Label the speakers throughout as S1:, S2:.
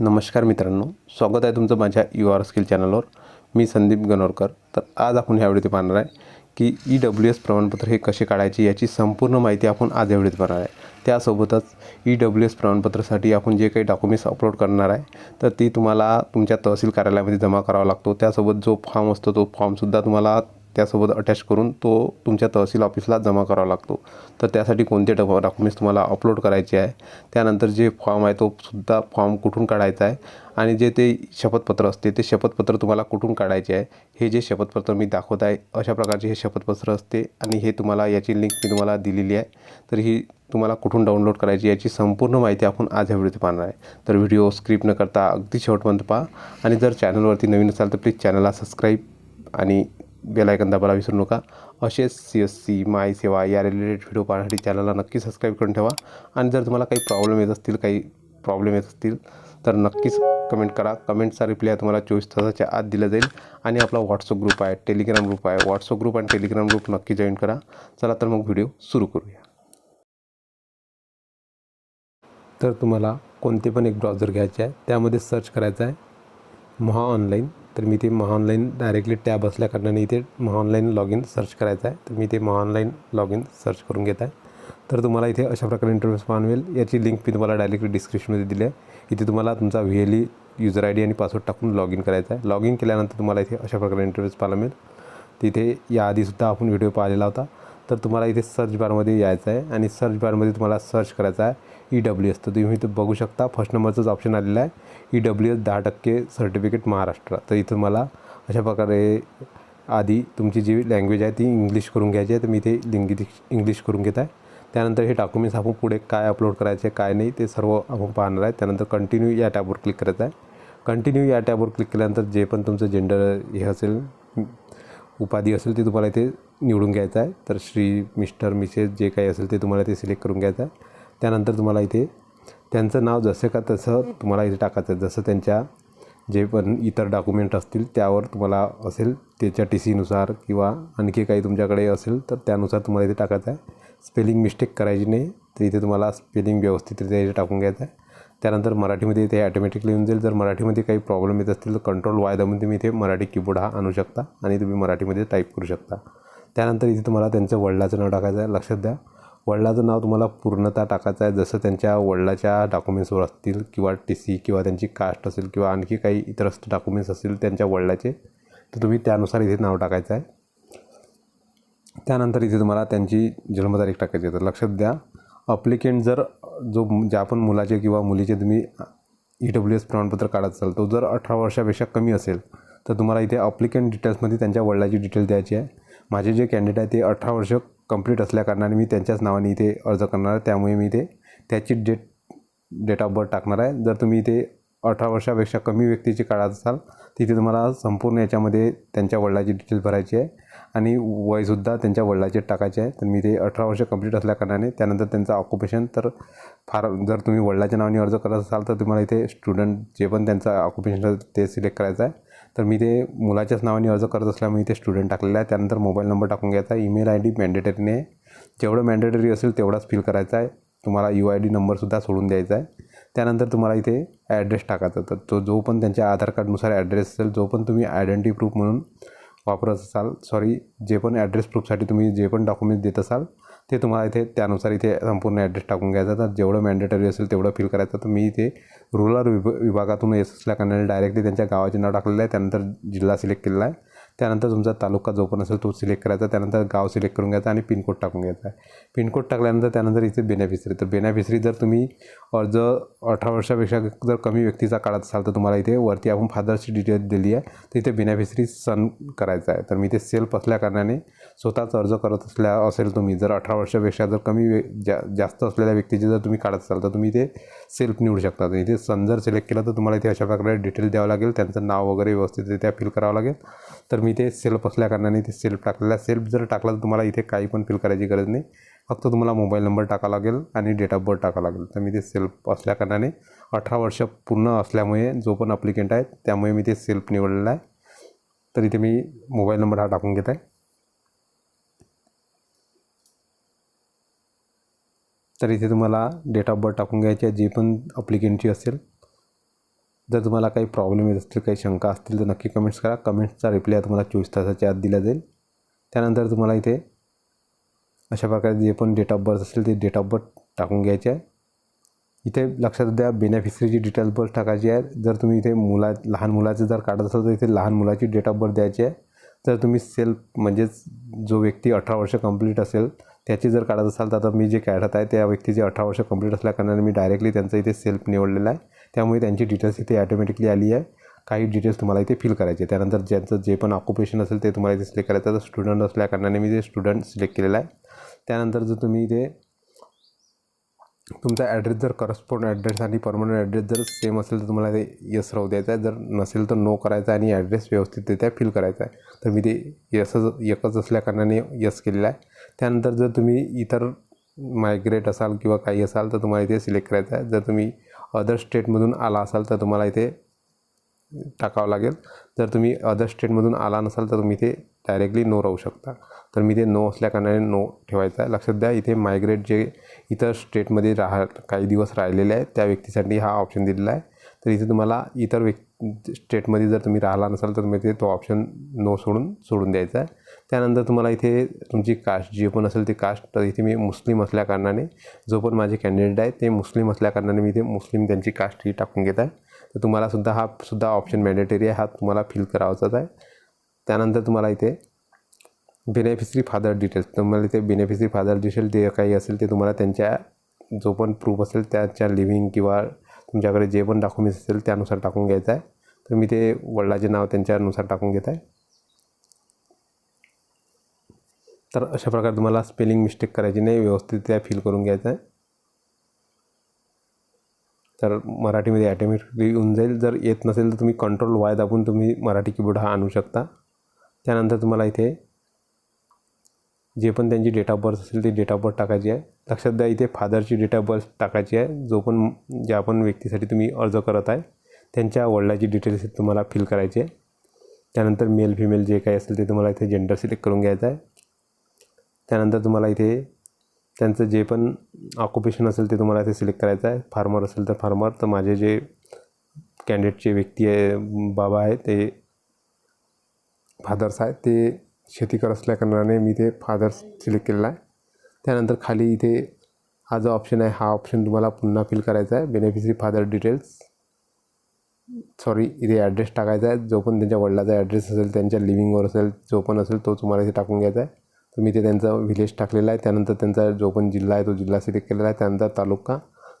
S1: नमस्कार मित्रांनो स्वागत आहे तुमचं माझ्या यू आर स्किल चॅनलवर. मी संदीप गणोरकर. तर आज आपण ह्या व्हिडिओत पाहणार आहे की ई डब्ल्यू एस प्रमाणपत्र हे कसे काढायचे याची संपूर्ण माहिती आपण आज या व्हिडिओत पाहणार आहे. त्यासोबतच ई डब्ल्यू एस प्रमाणपत्रासाठी आपण जे काही डॉक्युमेंट्स अपलोड करणार आहे तर ती तुम्हाला तुमच्या तहसील कार्यालयामध्ये जमा करावा लागतो. त्यासोबत जो फॉर्म असतो तो फॉर्मसुद्धा तुम्हाला त्यासोबत अटॅच करून तो तुमच्या तहसील ऑफिसला जमा करावा लागतो. तर त्यासाठी कोणते डॉ डॉक्युमेंट्स तुम्हाला अपलोड करायचे आहे त्यानंतर जे फॉर्म आहे तो सुद्धा फॉर्म कुठून काढायचा आहे आणि जे ते शपथपत्र असते ते शपथपत्र तुम्हाला कुठून काढायचे आहे हे जे शपथपत्र मी दाखवत आहे अशा प्रकारचे हे शपथपत्र असते आणि हे तुम्हाला याची लिंक मी तुम्हाला दिलेली आहे. तर ही तुम्हाला कुठून डाउनलोड करायची याची संपूर्ण माहिती आपण आज ह्या व्हिडिओत पाहणार आहे. तर व्हिडिओ स्क्रिप्ट न करता अगदी शेवटपर्यंत पहा. आणि जर चॅनलवरती नवीन असाल तर प्लीज चॅनलला सबस्क्राईब आणि बेलायकन दाबायला विसरू नका. असेच सी एस सी माय सेवा या रिलेटेड व्हिडिओ पाहण्यासाठी चॅनलला नक्की सबस्क्राईब करून ठेवा. आणि जर तुम्हाला काही प्रॉब्लेम येत असतील काही प्रॉब्लेम येत असतील तर नक्कीच कमेंट करा. कमेंटचा रिप्लाय तुम्हाला चोवीस तासाच्या आत दिला जाईल. आणि आपला व्हॉट्सअप ग्रुप आहे टेलिग्राम ग्रुप आहे. व्हॉट्सअप ग्रुप आणि टेलिग्राम ग्रुप नक्की जॉईन करा. चला तर मग व्हिडिओ सुरू करूया. तर तुम्हाला कोणते पण एक ब्राउझर घ्यायचे आहे त्यामध्ये सर्च करायचं आहे. महा ऑनलाईन तर मी ते महाऑनलाईन डायरेक्टली टॅब असल्याकारणाने इथे महाऑनलाईन लॉग इन सर्च करायचं आहे. तर मी ते महाऑनलाईन लॉग इन सर्च करून घेत आहे. तर तुम्हाला इथे अशा प्रकारे इंटरव्ह्यूस पाहायला मिळेल. याची लिंक मी तुम्हाला डायरेक्टली डिस्क्रिप्शनमध्ये दिली आहे. इथे तुम्हाला तुमचा V L E user I D आणि पासवर्ड टाकून लॉग इन करायचा आहे. लॉग इन केल्यानंतर तुम्हाला इथे अशा प्रकारे इंटरव्ह्यूज पाहायला मिळेल. तिथे याआधीसुद्धा आपण व्हिडिओ पाहिलेला होता. तर तुम्हाला इथे सर्च बारमध्ये यायचं आहे आणि सर्च बारमध्ये तुम्हाला सर्च करायचं आहे. ई डब्ल्यू एस तर तुम्ही इथं बघू शकता फर्स्ट नंबरचंच ऑप्शन आलेलं आहे. ई डब्ल्यू एस दहा टक्के सर्टिफिकेट महाराष्ट्र. तर इथं मला अशा प्रकारे आधी तुमची जी लँग्वेज आहे ती इंग्लिश करून घ्यायची आहे. तर मी ते इंग्लिश इंग्लिश करून घेत आहे. त्यानंतर हे डॉक्युमेंट्स आपण पुढे काय अपलोड करायचे काय नाही ते सर्व आपण पाहणार आहे. त्यानंतर कंटिन्यू या टॅबवर क्लिक करायचं आहे. कंटिन्यू या टॅबवर क्लिक केल्यानंतर जे पण तुमचं जेंडर हे असेल उपाधी असेल ते तुम्हाला इथे निवडून घ्यायचं आहे. तर श्री मिस्टर मिसेस जे काही असेल ते तुम्हाला ते सिलेक्ट करून घ्यायचं आहे. त्यानंतर तुम्हाला इथे त्यांचं नाव जसं का तसं तुम्हाला इथे टाकायचं आहे. जसं त्यांच्या जे पण इतर डॉक्युमेंट असतील त्यावर तुम्हाला असेल त्याच्या टी सीनुसार किंवा आणखी काही तुमच्याकडे असेल तर त्यानुसार तुम्हाला इथे टाकायचं आहे. स्पेलिंग मिस्टेक करायची नाही तर इथे तुम्हाला स्पेलिंग व्यवस्थितरित्या इथे टाकून घ्यायचं आहे. त्यानंतर मराठीमध्ये इथे ॲटोमॅटिकली येऊन जाईल. जर मराठीमध्ये काही प्रॉब्लेम येत असतील तर कंट्रोल वाय दाबून तुम्ही इथे मराठी कीबोर्ड हा आणू शकता आणि तुम्ही मराठीमध्ये टाईप करू शकता. त्यानंतर इथे तुम्हाला त्यांचं वडिलाचं नाव टाकायचं आहे. लक्षात द्या. वडिलाचं नाव तुम्हाला पूर्णतः टाकायचं आहे. जसं त्यांच्या वडिलाच्या डॉक्युमेंट्सवर असतील किंवा टी सी किंवा त्यांची कास्ट असेल किंवा आणखी काही इतर डॉक्युमेंट्स असतील त्यांच्या वडिलाचे तर तुम्ही त्यानुसार इथे नाव टाकायचं आहे. त्यानंतर इथे तुम्हाला त्यांची जन्मतारीख टाकायची आहे. तर लक्षात द्या अप्लिकेंट जर जो ज्या पण मुलाचे किंवा मुलीचे तुम्ही ई डब्ल्यू एस प्रमाणपत्र काढत असाल तो जर अठरा वर्षापेक्षा कमी असेल तर तुम्हाला इथे अप्लिकेंट डिटेल्समध्ये त्यांच्या वडिलाची डिटेल द्यायची आहे. माझे जे कॅन्डिडेट आहे ते अठरा वर्ष कंप्लीट असल्याकारणाने मी त्यांच्याच नावाने इथे अर्ज करणार आहे. त्यामुळे मी इथे त्याची डेट डेट ऑफ बर्थ टाकणार आहे. जर तुम्ही इथे अठरा वर्षापेक्षा कमी व्यक्तीची काढत असाल तिथे तुम्हाला संपूर्ण याच्यामध्ये त्यांच्या वडिलाची डिटेल्स भरायची आहे. आणि वयसुद्धा त्यांच्या वडिलाचे टाकायचे आहे. तर मी ते अठरा वर्ष कंप्लीट असल्याकारणाने त्यानंतर त्यांचं ऑक्युपेशन तर फार जर तुम्ही वडिलाच्या नावाने अर्ज करत असाल तर तुम्हाला इथे स्टुडंट जे पण त्यांचं ऑक्युपेशन ते सिलेक्ट करायचं आहे. तर मी ते मुलाच्याच नावाने अर्ज करत असल्यामुळे इथे स्टुडंट टाकलेला आहे. त्यानंतर मोबाईल नंबर टाकून घ्यायचा आहे. ईमेल आय डी मॅन्डेटरीने जेवढं मॅन्डेटरी असेल तेवढाच फिल करायचा आहे. तुम्हाला यू आय डी नंबरसुद्धा सोडून द्यायचा आहे. त्यानंतर तुम्हाला इथे ॲड्रेस टाकायचा तर तो जो पण त्यांच्या आधार कार्डनुसार ॲड्रेस असेल जो पण तुम्ही आयडेंटिटी प्रूफ म्हणून वापरत असाल सॉरी जे पण ॲड्रेस प्रूफसाठी तुम्ही जे पण डॉक्युमेंट्स देत असाल ते तुम्हाला इथे त्यानुसार इथे संपूर्ण ॲड्रेस टाकून घ्यायचा. तर जेवढं मॅन्डेटरी असेल तेवढं फिल करायचं. तर मी इथे रुरल विभ विभागातून येत असल्याकारणाने डायरेक्टली त्यांच्या गावाचे नाव टाकलेलं आहे. त्यानंतर जिल्हा सिलेक्ट केलेला आहे. त्यानंतर तुमचा तालुका जो पण असेल तो सिलेक्ट करायचा त्यानंतर गाव सिलेक्ट करून घ्यायचा आणि पिनकोड टाकून घ्यायचा. आहे पिनकोड टाकल्यानंतर त्यानंतर इथे बेनिफिशरी तर बेनिफिशरी जर तुम्ही अर्ज अठरा वर्षापेक्षा जर कमी व्यक्तीचा काढत असाल तर तुम्हाला इथे वरती आपण फादरची डिटेल दिली आहे. तर इथे बेनिफिशरी सन करायचा आहे. तर मी इथे सेल्फ असल्याकारणाने स्वतःच अर्ज करत असल्या असेल तुम्ही जर अठरा वर्षापेक्षा जर कमी वे जा जास्त असलेल्या व्यक्तीचे जर तुम्ही काढत असाल तर तुम्ही इथे सेल्फ निवडू शकता. तर इथे सन जर सिलेक्ट केलं तर तुम्हाला इथे अशा प्रकारे डिटेल द्यावं लागेल. त्यांचं नाव वगैरे व्यवस्थितरित्या फिल करावं लागेल. तर मी ते सेल्फ असल्याकारणाने ते सेल्फ टाकलेला आहे. सेल्फ जर टाकलं तर तुम्हाला इथे काही पण फिल करायची गरज नाही. फक्त तुम्हाला मोबाईल नंबर टाकावा लागेल आणि डेट ऑफ बर्थ टाका लागेल. तर मी ते सेल्फ असल्याकारणाने अठरा वर्ष पूर्ण असल्यामुळे जो पण अप्लिकेंट आहे त्यामुळे मी ते सेल्फ निवडलेला आहे. तर इथे मी मोबाईल नंबर हा टाकून घेत आहे. तर इथे तुम्हाला डेट ऑफ बर्थ टाकून घ्यायची आहे. जे पण अप्लिकेंटची असेल जर तुम्हाला काही प्रॉब्लेम येत असतील काही शंका असतील तर नक्की कमेंट्स करा. कमेंट्सचा रिप्लाय तुम्हाला चोवीस तासाच्या आत दिला जाईल. त्यानंतर तुम्हाला इथे अशा प्रकारे जे पण डेट ऑफ बर्थ असेल ते डेट ऑफ बर्थ टाकून घ्यायचे आहे. इथे लक्षात द्या बेनिफिशरीची डिटेल बर्थ टाकायची आहे. जर तुम्ही इथे मुला लहान मुलाचं जर काढत असाल तर इथे लहान मुलाची डेट ऑफ बर्थ द्यायची आहे. जर तुम्ही सेल्फ म्हणजेच जो व्यक्ती अठरा वर्ष कंप्लीट असेल त्याची जर काढत असाल तर आता मी जे काढत आहे त्या व्यक्तीचे अठरा वर्ष कंप्लीट असल्याकारणाने मी डायरेक्टली त्यांचं इथे सेल्फ निवडलेला आहे. त्यामुळे त्यांची डिटेल्स इथे ॲटोमॅटिकली आली आहे. काही डिटेल्स तुम्हाला इथे फिल करायचे. त्यानंतर ज्यांचं जे पण ऑक्युपेशन असेल ते तुम्हाला इथे सिलेक्ट करायचं. तर स्टुडंट असल्याकारणाने मी ते स्टुडंट सिलेक्ट केलेलं आहे त्यानंतर जर तुम्ही इथे तुमचा ॲड्रेस जर करस्पॉन्ड ॲड्रेस आणि परमनंट ॲड्रेस जर सेम असेल तर तुम्हाला ते यस राहू द्यायचं आहे. जर नसेल तर नो करायचं आहे आणि ॲड्रेस व्यवस्थितरित्या फिल करायचा आहे. तर मी ते यसच एकच असल्याकारणाने यस केलेलं आहे. त्यानंतर जर तुम्ही इतर मायग्रेट असाल किंवा काही असाल तर तुम्हाला इथे सिलेक्ट करायचं आहे. जर तुम्ही अदर स्टेटमधून आला असाल तर तुम्हाला इथे टाकावं लागेल. जर तुम्ही अदर स्टेटमधून आला नसाल तर तुम्ही इथे डायरेक्टली नो राहू शकता. तर मी ते नो असल्याकारणाने नो ठेवायचा आहे. लक्षात द्या इथे मायग्रेट जे इतर स्टेटमध्ये राहा काही दिवस राहिलेले आहे त्या व्यक्तीसाठी हा ऑप्शन दिलेला आहे. तर इथे तुम्हाला इतर व्यक् स्टेटमध्ये जर तुम्ही राहिला नसाल तर तुम्ही इथे तो ऑप्शन नो सोडून सोडून द्यायचा आहे. त्यानंतर तुम्हाला इथे तुमची कास्ट जे पण असेल ते कास्ट तर इथे मी मुस्लिम असल्याकारणाने जो पण माझे कॅन्डिडेट आहे ते मुस्लिम असल्याकारणाने मी इथे मुस्लिम त्यांची कास्ट ही टाकून घेत आहे. तर तुम्हाला सुद्धा हा सुद्धा ऑप्शन मॅन्डेटरी आहे हा तुम्हाला फिल करावाचाच आहे. त्यानंतर तुम्हाला इथे बेनिफिशरी फादर डिटेल्स तुम्हाला इथे बेनिफिशरी फादर डिटेल जे काही असेल ते तुम्हाला त्यांच्या जो पण प्रूफ असेल त्याच्या लिव्हिंग किंवा तुमच्याकडे जे पण डॉक्युमेंट्स असेल त्यानुसार टाकून घ्यायचं आहे. तर मी ते वडिलाचे नाव त्यांच्यानुसार टाकून घेत आहे. तर अशा प्रकारे तुम्हाला स्पेलिंग मिस्टेक करायची नाही व्यवस्थित त्या फील करून घ्यायचं आहे. तर मराठीमध्ये ॲटोमॅटिकली येऊन जाईल. जर येत नसेल तर तुम्ही कंट्रोल वाय दाबून तुम्ही मराठी कीबोर्ड हा आणू शकता. त्यानंतर तुम्हाला इथे जे पण त्यांची डेट ऑफ बर्थ असेल ती डेट ऑफ बर्थ टाकायची आहे. लक्षात द्या इथे फादरची डेट ऑफ बर्थ टाकायची आहे. जो पण ज्या पण व्यक्तीसाठी तुम्ही अर्ज करत आहे त्यांच्या वडिलाची डिटेल्स तुम्हाला फिल करायची आहे. त्यानंतर मेल फिमेल जे काही असेल ते तुम्हाला इथे जेंडर सिलेक्ट करून घ्यायचं आहे. त्यानंतर तुम्हाला इथे त्यांचं जे पण ऑक्युपेशन असेल ते तुम्हाला इथे सिलेक्ट करायचं आहे. फार्मर असेल तर फार्मर तर माझे जे कॅन्डिडेटचे व्यक्ती आहे बाबा आहे ते फादर्स आहेत. ते शेतीकर असल्याकारणाने मी ते फादर्स सिलेक्ट केलेला आहे. त्यानंतर खाली इथे हा जो ऑप्शन आहे हा ऑप्शन तुम्हाला पुन्हा फिल करायचा आहे. बेनिफिशरी फादर डिटेल्स सॉरी इथे ॲड्रेस टाकायचा आहे. जो पण त्यांच्या वडिलाचा ॲड्रेस असेल त्यांच्या लिव्हिंगवर असेल जो पण असेल तो तुम्हाला इथे टाकून घ्यायचा आहे. तर मी ते त्यांचा व्हिलेज टाकलेला आहे. त्यानंतर त्यांचा जो पण जिल्हा आहे तो जिल्हा सिलेक्ट केलेला आहे. त्यानंतर तालुका.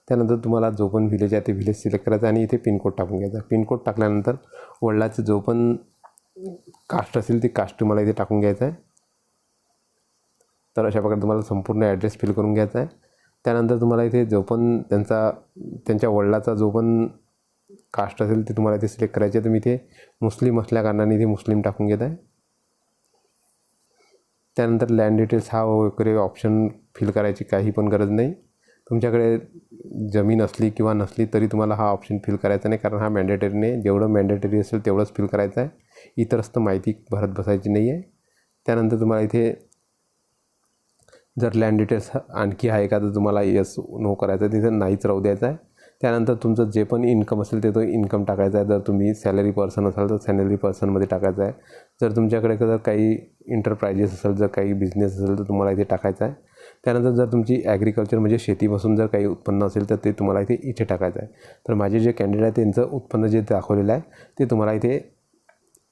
S1: त्यानंतर तुम्हाला जो पण व्हिलेज आहे ते व्हिलेज सिलेक्ट करायचं आणि इथे पिनकोड टाकून घ्यायचा. पिनकोड टाकल्यानंतर वडिलाचं जो पण कास्ट असेल ती कास्ट तुम्हाला इथे टाकून घ्यायचं आहे. तर अशा प्रकारे तुम्हाला संपूर्ण ॲड्रेस फिल करून घ्यायचा आहे. त्यानंतर तुम्हाला इथे जो पण त्यांचा त्यांच्या वडिलाचा जो पण कास्ट असेल ते तुम्हाला इथे सिलेक्ट करायचे आहे. तुम्ही इथे मुस्लिम असल्याकारणाने इथे मुस्लिम टाकून घेत आहे. त्यानंतर लँड डिटेल्स हा वगैरे ऑप्शन फिल करायची काही पण गरज नाही. तुमच्याकडे जमीन असली किंवा नसली तरी तुम्हाला हा ऑप्शन फिल करायचा नाही कारण हा मॅन्डेटरी नाही. जेवढं मॅन्डेटरी असेल तेवढंच फिल करायचं आहे. इतरच तर माहिती भरत बसायची नाही आहे. त्यानंतर तुम्हाला इथे जर लँड डिटेल्स आणखी आहे का तर तुम्हाला यस नो करायचं आहे. तिथे नाहीच राहू द्यायचं आहे. त्यानंतर तुमचं जे पण इन्कम असेल ते तो इन्कम टाकायचा आहे. जर तुम्ही सॅलरी पर्सन असाल तर सॅलरी पर्सनमध्ये टाकायचं आहे. जर तुमच्याकडे जर काही इंटरप्राइजेस असेल जर काही बिझनेस असेल तर तुम्हाला इथे टाकायचं आहे. त्यानंतर जर तुमची ॲग्रिकल्चर म्हणजे शेतीपासून जर काही उत्पन्न असेल तर ते तुम्हाला इथे इथे टाकायचं आहे. तर माझे जे कॅन्डिडेट आहे त्यांचं उत्पन्न जे दाखवलेलं आहे ते तुम्हाला इथे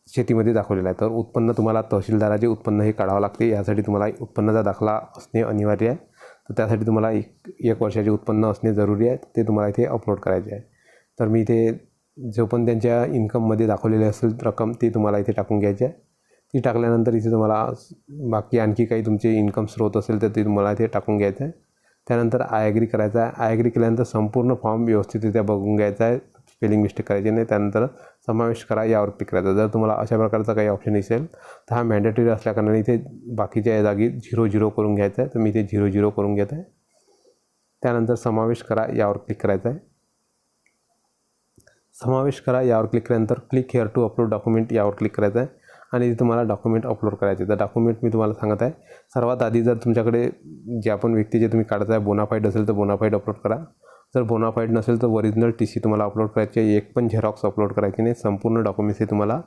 S1: शेतीमध्ये दाखवलेलं आहे. तर उत्पन्न तुम्हाला तहसीलदाराचे उत्पन्न हे काढावं लागते. यासाठी तुम्हाला उत्पन्नाचा दाखला असणे अनिवार्य आहे. तर त्यासाठी तुम्हाला एक एक वर्षाचे उत्पन्न असणे जरुरी आहे. ते तुम्हाला इथे अपलोड करायचे आहे. तर मी इथे जो पण त्यांच्या इन्कममध्ये दाखवलेली असेल रक्कम ती तुम्हाला इथे टाकून घ्यायची आहे. ती टाकल्यानंतर इथे तुम्हाला बाकी आणखी काही तुमचे इन्कम स्रोत असेल तर ते तुम्हाला इथे टाकून घ्यायचं आहे. त्यानंतर आय ॲग्री करायचा आहे. आय ॲग्री केल्यानंतर संपूर्ण फॉर्म व्यवस्थितरित्या बघून घ्यायचा आहे. स्पेलिंग मिस्टेक करायची नाही त्यानंतर समावेश करा यावर क्लिक करायचा. जर तुम्हाला अशा प्रकारचा काही ऑप्शन असेल तर हा मॅन्डेटरी असल्याकारणाने इथे बाकीच्या या जागी झिरो झिरो करून घ्यायचं आहे तर मी इथे झिरो झिरो करून घेत आहे त्यानंतर समावेश करा यावर क्लिक करायचा आहे समावेश करा यावर क्लिक केल्यानंतर click here to upload document यावर क्लिक करायचं आहे आणि तुम्हाला डॉक्युमेंट अपलोड करायचे तर डॉक्युमेंट मी तुम्हाला सांगत आहे सर्वात आधी जर तुमच्याकडे जे आपण व्यक्ती जे तुम्ही काढत आहे बोनाफाईड असेल तर बोनाफाईड अपलोड करा. जर बोनाफाईड नसेल तर ओरिजिनल टी सी तुम्हाला अपलोड करायची आहे. एक पण झेरॉक्स अपलोड करायची नाही. संपूर्ण डॉक्युमेंट्स हे तुम्हाला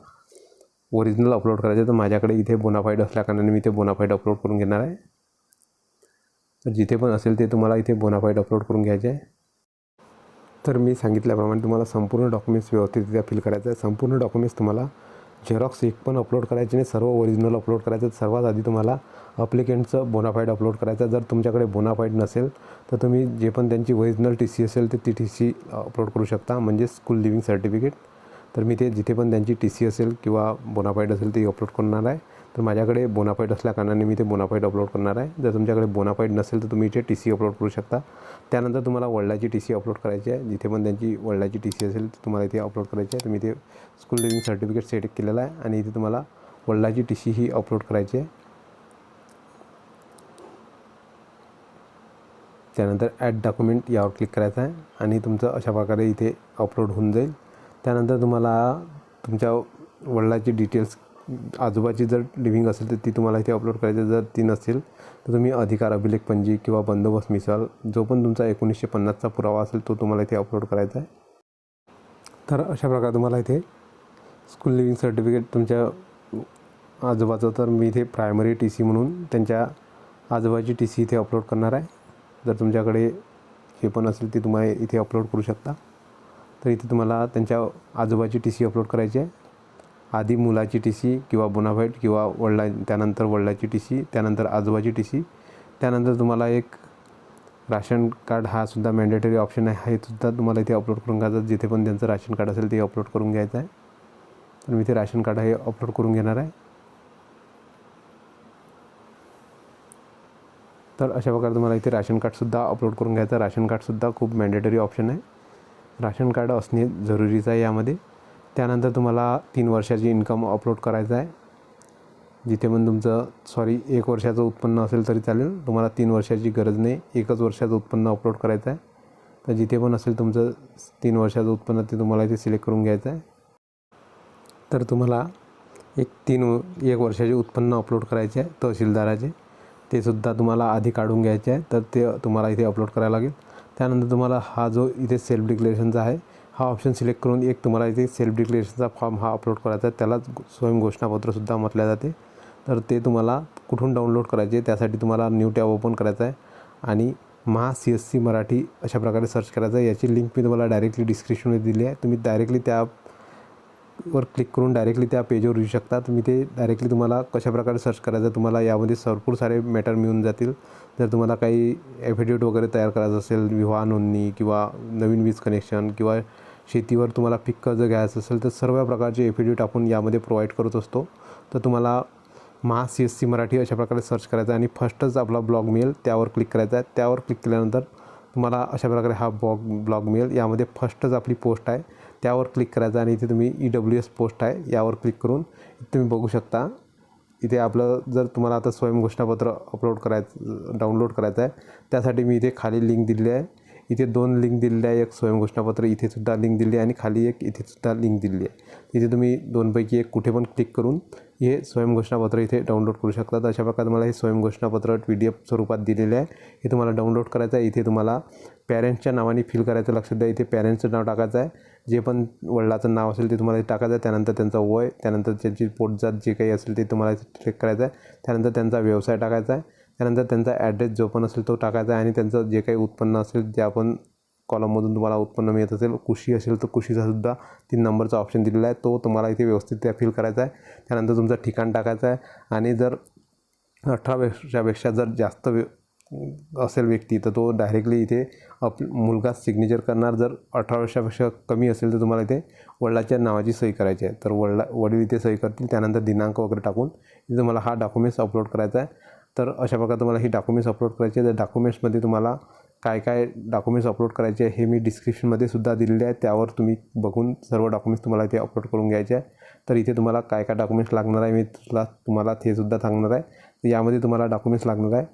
S1: ओरिजिनल अपलोड करायचे. आहे. तर माझ्याकडे इथे बोनाफाईड असल्याकारणाने मी ते बोनाफाईड अपलोड करून घेणार आहे. तर जिथे पण असेल ते तुम्हाला इथे बोनाफाईड अपलोड करून घ्यायचे आहे. तर मी सांगितल्याप्रमाणे तुम्हाला संपूर्ण डॉक्युमेंट्स व्यवस्थितरित्या फिल करायचं आहे. संपूर्ण डॉक्युमेंट्स तुम्हाला झेरॉक्स एक पण अपलोड करायचे नाही सर्व ओरिजिनल अपलोड करायचं सर्वात आधी तुम्हाला अप्लिकेंटचं बोनाफाईड अपलोड करायचं आहे. जर तुमच्याकडे बोनाफाईड नसेल तर तुम्ही जे पण त्यांची ओरिजिनल टी सी असेल ते ती टी सी अपलोड करू शकता. म्हणजे स्कूल लिव्हिंग सर्टिफिकेट तर मी ते जिथे पण त्यांची टी सी असेल किंवा बोनाफाईड असेल ते अपलोड करणार आहे. तर माझ्याकडे बोनाफाईड असल्याकारणाने मी ते बोनाफाईट अपलोड करणार आहे. जर तुमच्याकडे बोनाफाईट नसेल तर तुम्ही इथे टी सी अपलोड करू शकता. त्यानंतर तुम्हाला वडिलाची टी सी अपलोड करायची आहे. जिथे पण त्यांची वडिलाची टी सी असेल तर तुम्हाला इथे अपलोड करायची आहे. तुम्ही इथे ते स्कूल लिव्हिंग सर्टिफिकेट सेट केलेलं आहे आणि इथे तुम्हाला वडिलाची टी सी ही अपलोड करायची आहे. त्यानंतर ॲड डॉक्युमेंट यावर क्लिक करायचं आहे आणि तुमचं अशा प्रकारे इथे अपलोड होऊन जाईल. त्यानंतर तुम्हाला तुमच्या वडिलाची डिटेल्स आजोबाची जर लिव्हिंग असेल तर ती तुम्हाला इथे अपलोड करायची जर ती नसेल तर तुम्ही अधिकार अभिलेख पंजी किंवा बंदोबस्त मिसाल जो पण तुमचा एकोणीसशे पन्नासचा पुरावा असेल तो तुम्हाला इथे अपलोड करायचा आहे. तर अशा प्रकारे तुम्हाला इथे स्कूल लिव्हिंग सर्टिफिकेट तुमच्या आजोबाचं तर मी इथे प्रायमरी टी सी म्हणून त्यांच्या आजोबाची टी सी इथे अपलोड करणार आहे. जर तुमच्याकडे हे पण असेल ते तुम्हाला इथे अपलोड करू शकता. तर इथे तुम्हाला त्यांच्या आजोबाची टी सी अपलोड करायची आहे. आधी मुलाची टी सी किंवा बुनाभाईट किंवा वडिला त्यानंतर वडिलाची टी सी त्यानंतर आजोबाची टी सी त्यानंतर तुम्हाला एक राशन कार्ड हा सुद्धा मॅन्डेटरी ऑप्शन आहे. हे सुद्धा तुम्हाला इथे अपलोड करून घ्यायचं जिथे पण त्यांचं राशन कार्ड असेल ते अपलोड करून घ्यायचं आहे. तर मी इथे राशन कार्ड हे अपलोड करून घेणार आहे. तर अशा प्रकारे तुम्हाला इथे राशन कार्डसुद्धा अपलोड करून घ्यायचं राशन कार्डसुद्धा खूप मॅन्डेटरी ऑप्शन आहे. राशन कार्ड असणे जरुरीचं आहे यामध्ये. त्यानंतर तुम्हाला तीन वर्षाची इन्कम अपलोड करायचं आहे. जिथे पण तुमचं सॉरी एक वर्षाचं उत्पन्न असेल तरी चालेल. तुम्हाला तीन वर्षाची गरज नाही. एकच वर्षाचं उत्पन्न अपलोड करायचं आहे. तर जिथे पण असेल तुमचं तीन वर्षाचं उत्पन्न ते तुम्हाला इथे सिलेक्ट करून घ्यायचं आहे. तर तुम्हाला एक तीन एक वर्षाचे उत्पन्न अपलोड करायचे आहे तहसीलदाराचे. ते सुद्धा तुम्हाला आधी काढून घ्यायचे आहे. तर ते तुम्हाला इथे अपलोड करायला लागेल. त्यानंतर तुम्हाला हा जो इथे सेल्फ डिक्लेरेशनचा आहे हा ऑप्शन सिलेक्ट करून एक तुम्हाला इथे सेल्फ डिक्लेरेशनचा फॉर्म हा अपलोड करायचा आहे. त्यालाच स्वयं घोषणापत्रसुद्धा म्हटलं जाते. तर ते तुम्हाला कुठून डाउनलोड करायचे त्यासाठी तुम्हाला न्यू टॅब ओपन करायचा आहे. आणि Maha C S C Marathi अशा प्रकारे सर्च करायचं आहे. याची लिंक मी तुम्हाला डायरेक्टली डिस्क्रिप्शनमध्ये दिली आहे. तुम्ही डायरेक्टली त्या वर क्लिक करून डायरेक्टली त्या पेजवर येऊ शकता. तुम्ही ते डायरेक्टली तुम्हाला कशा प्रकारे सर्च करायचं तुम्हाला यामध्ये भरपूर सारे मॅटर मिळून जातील. जर तुम्हाला काही ॲफिडेविट वगैरे तयार करायचं असेल विवाह नोंदणी किंवा नवीन वीज कनेक्शन किंवा शेतीवर तुम्हाला पीक कर्ज घ्यायचं असेल तर सर्व प्रकारचे एफिडेविट आपण यामध्ये प्रोव्हाइड करत असतो. तर तुम्हाला Maha C S C Marathi अशा प्रकारे सर्च करायचं आहे आणि फर्स्टच आपला ब्लॉग मिळेल त्यावर क्लिक करायचा आहे. त्यावर क्लिक केल्यानंतर तुम्हाला अशा प्रकारे हा ब्लॉग ब्लॉग मिळेल यामध्ये फर्स्टच आपली पोस्ट आहे. त्यावर क्लिक करायचं आणि इथे तुम्ही ई डब्ल्यू एस पोस्ट आहे. यावर क्लिक करून तुम्ही बघू शकता. इथे आपलं जर तुम्हाला आता स्वयं घोषणापत्र अपलोड करायचं डाउनलोड करायचं आहे त्यासाठी मी इथे खाली लिंक दिलेली आहे. इथे दोन लिंक दिलेले आहे एक स्वयंघोषणापत्र इथेसुद्धा इथे सुद्धा लिंक दिली आहे. आणि खाली एक इथेसुद्धा लिंक दिलेली आहे. इथे तुम्ही दोनपैकी एक कुठे पण क्लिक करून हे स्वयंघोषणापत्र इथे डाउनलोड करू शकता अशा प्रकारे तुम्हाला हे स्वयंघोषणापत्र पी डी एफ स्वरूपात दिलेले आहे. हे तुम्हाला डाउनलोड करायचं आहे. इथे तुम्हाला पॅरेंट्सच्या नावाने फिल करायचं लक्षात द्या इथे पॅरेंट्सचं नाव टाकायचं आहे. जे पण वडिलाचं नाव असेल ते तुम्हाला टाकायचं आहे. त्यानंतर त्यांचं वय त्यानंतर त्यांची पोटजात जे काही असेल ते तुम्हाला इथे चेक करायचं आहे. त्यानंतर त्यांचा व्यवसाय टाकायचा आहे. त्यानंतर त्यांचा ॲड्रेस जो पण असेल तो टाकायचा आहे आणि त्यांचं जे काही उत्पन्न असेल जे आपण कॉलममधून तुम्हाला उत्पन्न मिळत असेल. कुशी असेल तर कुशीचासुद्धा तीन नंबरचा ऑप्शन दिलेला आहे. तो तुम्हाला इथे व्यवस्थित त्या फिल करायचा आहे. त्यानंतर तुमचं ठिकाण टाकायचं आहे. आणि जर अठरा वर्षापेक्षा जर जास्त व्य असेल व्यक्ती तर तो डायरेक्टली इथे अप मुलगा सिग्नेचर करणार. जर अठरा वर्षापेक्षा कमी असेल तर तुम्हाला इथे वडिलाच्या नावाची सही करायची आहे. तर वडला वडील इथे सही करतील. त्यानंतर दिनांक वगैरे टाकून इथे तुम्हाला हा डॉक्युमेंट्स अपलोड करायचा आहे. तर अशा प्रकारे तुम्हाला ही डॉक्युमेंट्स अपलोड करायचे आहे तर डॉक्युमेंट्समध्ये तुम्हाला काय काय डॉक्युमेंट्स अपलोड करायचे आहे हे मी डिस्क्रिप्शनमध्ये सुद्धा दिलेले आहे त्यावर तुम्ही बघून सर्व डॉक्युमेंट्स तुम्हाला इथे अपलोड करून घ्यायचे आहे तर इथे तुम्हाला काय काय डॉक्युमेंट्स लागणार आहे मी तुला तुम्हाला ते सुद्धा सांगणार आहे. तर यामध्ये तुम्हाला डॉक्युमेंट्स लागणार आहे.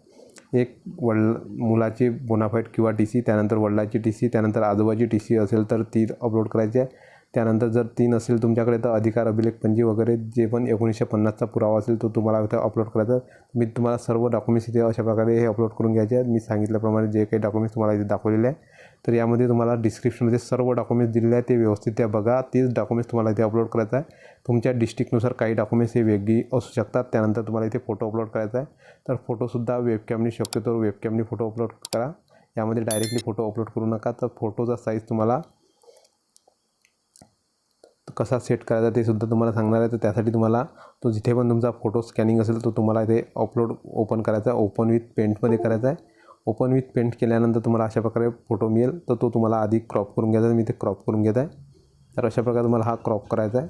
S1: एक वडल मुलाची बोनाफाईट किंवा टी सी त्यानंतर वडिलाची टी सी त्यानंतर आजोबाची टी सी असेल तर ती अपलोड करायची आहे. त्यानंतर जर तीन असेल तुमच्याकडे तर अधिकार अभिलेख पंजी वगैरे जे पण एकोणीसशे पन्नासचा पुरावा असेल तो तुम्हाला इथं अपलोड करायचा मी तुम्हाला सर्व डॉक्युमेंट्स इथे अशा प्रकारे हे अपलोड करून घ्यायचे आहेत. मी सांगितल्याप्रमाणे जे काही डॉक्युमेंट्स तुम्हाला इथे दाखवलेले आहे तर यामध्ये तुम्हाला डिस्क्रिप्शनमध्ये सर्व डॉक्युमेंट्स दिलेले आहेत ते व्यवस्थित त्या बघा. तेच डॉक्युमेंट्स तुम्हाला इथे अपलोड करायचं आहे. तुमच्या डिस्ट्रिक्टनुसार काही डॉक्युमेंट्स हे वेगळी असू शकतात. त्यानंतर तुम्हाला इथे फोटो अपलोड करायचा आहे. तर फोटोसुद्धा वेबकॅमनी शक्यतो वेबकॅमनी फोटो अपलोड करा. यामध्ये डायरेक्टली फोटो अपलोड करू नका. तर फोटोचा साईज तुम्हाला कसा सेट करायचा ते सुद्धा तुम्हाला सांगणार आहे. तर त्यासाठी तुम्हाला तो जिथे पण तुमचा फोटो स्कॅनिंग असेल तो तुम्हाला इथे अपलोड ओपन करायचा आहे. ओपन विथ पेंटमध्ये करायचा आहे. ओपन विथ पेंट केल्यानंतर तुम्हाला अशा प्रकारे फोटो मिळेल. तर तो तुम्हाला आधी क्रॉप करून घ्यायचा मी ते क्रॉप करून घेत आहे. तर अशा प्रकारे तुम्हाला हा क्रॉप करायचा आहे.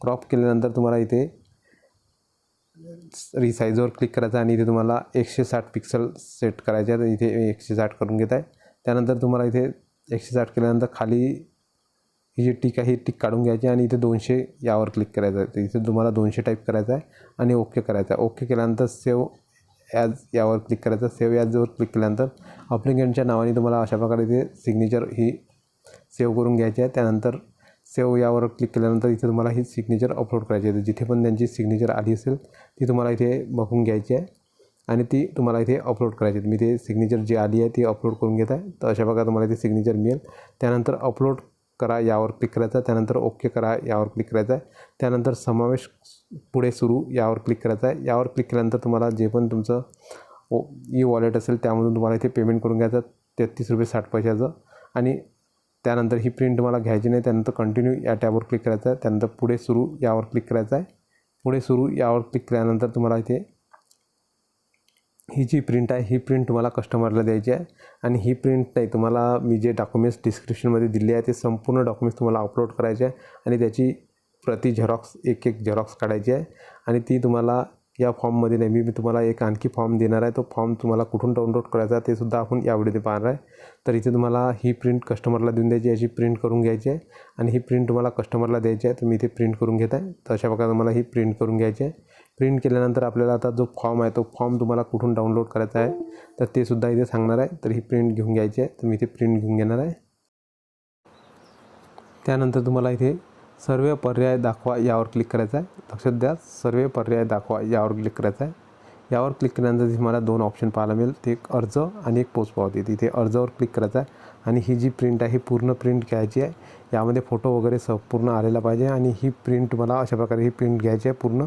S1: क्रॉप केल्यानंतर तुम्हाला इथे रिसाईजवर क्लिक करायचं आहे आणि इथे तुम्हाला एकशे साठ पिक्सल सेट करायचे आहे तर इथे एकशे साठ करून घेत आहे. त्यानंतर तुम्हाला इथे एकशे साठ केल्यानंतर खाली ही जी टिक आहे ही टिक काढून घ्यायची आणि इथे दोनशे यावर क्लिक करायचं आहे. तर इथे तुम्हाला दोनशे टाईप करायचं आहे आणि ओके करायचं आहे. ओके केल्यानंतर सेव ॲज यावर क्लिक करायचं सेव ॲजवर क्लिक केल्यानंतर अप्लिकेंटच्या नावाने तुम्हाला अशा प्रकारे इथे सिग्नेचर ही सेव्ह करून घ्यायची आहे. त्यानंतर सेव्ह यावर क्लिक केल्यानंतर इथे तुम्हाला ही सिग्नेचर अपलोड करायची आहे. तर जिथे पण त्यांची सिग्नेचर आली असेल ती तुम्हाला इथे बघून घ्यायची आहे आणि ती तुम्हाला इथे अपलोड करायची आहे. मी ते सिग्नेचर जी आली आहे ती अपलोड करून घेत आहे. तर अशा प्रकारे तुम्हाला इथे सिग्नेचर मिळेल. त्यानंतर अपलोड करा यावर क्लिक करायचा. त्यानंतर ओके करा यावर क्लिक करायचं. आहे त्यानंतर समावेश पुढे सुरू यावर क्लिक करायचं. आहे यावर क्लिक केल्यानंतर तुम्हाला जे पण तुमचं ओ ई वॉलेट असेल त्यामधून तुम्हाला इथे पेमेंट करून घ्यायचं. तेहतीस रुपये साठ पैशाचं. आणि त्यानंतर ही प्रिंट तुम्हाला घ्यायची नाही त्यानंतर कंटिन्यू या टॅबवर क्लिक करायचं. आहे त्यानंतर पुढे सुरू यावर क्लिक करायचं आहे. पुढे सुरू यावर क्लिक केल्यानंतर तुम्हाला इथे ही जी प्रिंट आहे ही प्रिंट तुम्हाला कस्टमरला द्यायची आहे आणि ही प्रिंट नाही तुम्हाला मी जे डॉक्युमेंट्स डिस्क्रिप्शनमध्ये दिले आहे ते संपूर्ण डॉक्युमेंट्स तुम्हाला अपलोड करायचे आहे आणि त्याची प्रति झेरॉक्स एक एक झेरॉक्स काढायची आहे आणि ती तुम्हाला या फॉर्ममध्ये नाही मी तुम्हाला एक आणखी फॉर्म देणार आहे तो फॉर्म तुम्हाला कुठून डाउनलोड करायचा आहे ते सुद्धा आपण या व्हिडिओमध्ये पाहणार आहे. तर इथे तुम्हाला ही प्रिंट कस्टमरला देऊन द्यायची याची प्रिंट करून घ्यायची आहे आणि ही प्रिंट तुम्हाला कस्टमरला द्यायची आहे तर मी इथे प्रिंट करून घेत आहे तर अशा प्रकारे तुम्हाला ही प्रिंट करून घ्यायची आहे. प्रिंट केल्यानंतर आपल्याला आता जो फॉर्म आहे तो फॉर्म तुम्हाला कुठून डाउनलोड करायचा आहे तर ते सुद्धा इथे सांगणार आहे. तर ही प्रिंट घेऊन घ्यायची आहे. तर मी इथे प्रिंट घेऊन घेणार आहे. त्यानंतर तुम्हाला इथे सर्व पर्याय दाखवा यावर क्लिक करायचा आहे. लक्षात द्या सर्व पर्याय दाखवा यावर क्लिक करायचा आहे. यावर क्लिक केल्यानंतर तुम्हाला दोन ऑप्शन पाहायला मिळेल. ते एक अर्ज आणि एक पोस्ट पावती. तिथे अर्जावर क्लिक करायचा आहे आणि ही जी प्रिंट आहे ही पूर्ण प्रिंट घ्यायची आहे. यामध्ये फोटो वगैरे संपूर्ण आलेला पाहिजे आणि ही प्रिंट तुम्हाला अशा प्रकारे ही प्रिंट घ्यायची आहे पूर्ण.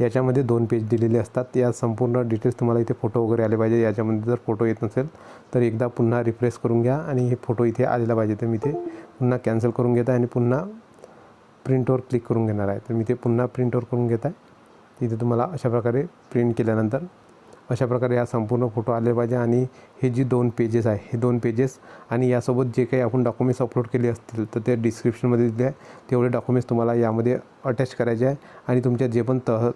S1: याच्यामध्ये दोन पेज दिलेले असतात. या संपूर्ण डिटेल्स तुम्हाला इथे फोटो वगैरे आले पाहिजे. याच्यामध्ये जर फोटो येत नसेल तर एकदा पुन्हा रिफ्रेश करून घ्या आणि हे फोटो इथे आलेला पाहिजे. तर मी ते पुन्हा कॅन्सल करून घेत आहे आणि पुन्हा प्रिंटवर क्लिक करून घेणार आहे. तर मी ते पुन्हा प्रिंटवर करून घेत आहे. तिथे तुम्हाला अशा प्रकारे प्रिंट केल्यानंतर अशा प्रकारे हा संपूर्ण फोटो आले पाहिजे आणि हे जी दोन पेजेस आहे हे दोन पेजेस आणि यासोबत जे काही आपण डॉक्युमेंट्स अपलोड केले असतील तर ते डिस्क्रिप्शनमध्ये दिले आहे. तेवढे डॉक्युमेंट्स तुम्हाला यामध्ये अटॅच करायचे आहे आणि तुमच्या जे पण तह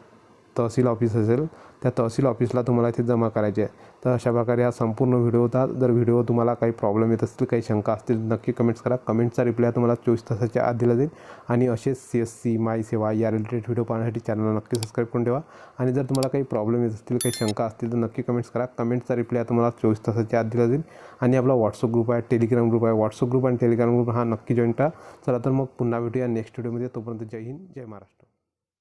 S1: तहसील ऑफिस असेल त्या तहसील ऑफिसला तुम्हाला इथे जमा करायचे आहे. तर अशा प्रकारे हा संपूर्ण व्हिडिओ होता. जर व्हिडिओ तुम्हाला काही प्रॉब्लेम येत असतील काही शंका असतील नक्की कमेंट्स करा. कमेंटचा रिप्लाय तुम्हाला चोवीस तासाच्या आत दिला जाईल. आणि असेच सी एस सी माय सेवा या रिलेटेड व्हिडिओ पाहण्यासाठी चॅनलला नक्की सबस्क्राईब करून ठेवा. आणि जर तुम्हाला काही प्रॉब्लेम येत असतील काही शंका असतील तर नक्की कमेंट्स करा. कमेंटचा रिप्लाय तुम्हाला चोवीस तासाच्या आत दिला जाईल. आणि आपला व्हॉट्सअप ग्रुप आहे टेलिग्राम ग्रुप आहे. व्हॉट्सअप ग्रुप आणि टेलिग्राम ग्रुप हा नक्की जॉईन करा. चला तर मग पुन्हा भेटूया नेक्स्ट व्हिडिओमध्ये तोपर्यंत जय हिंद जय महाराष्ट्र.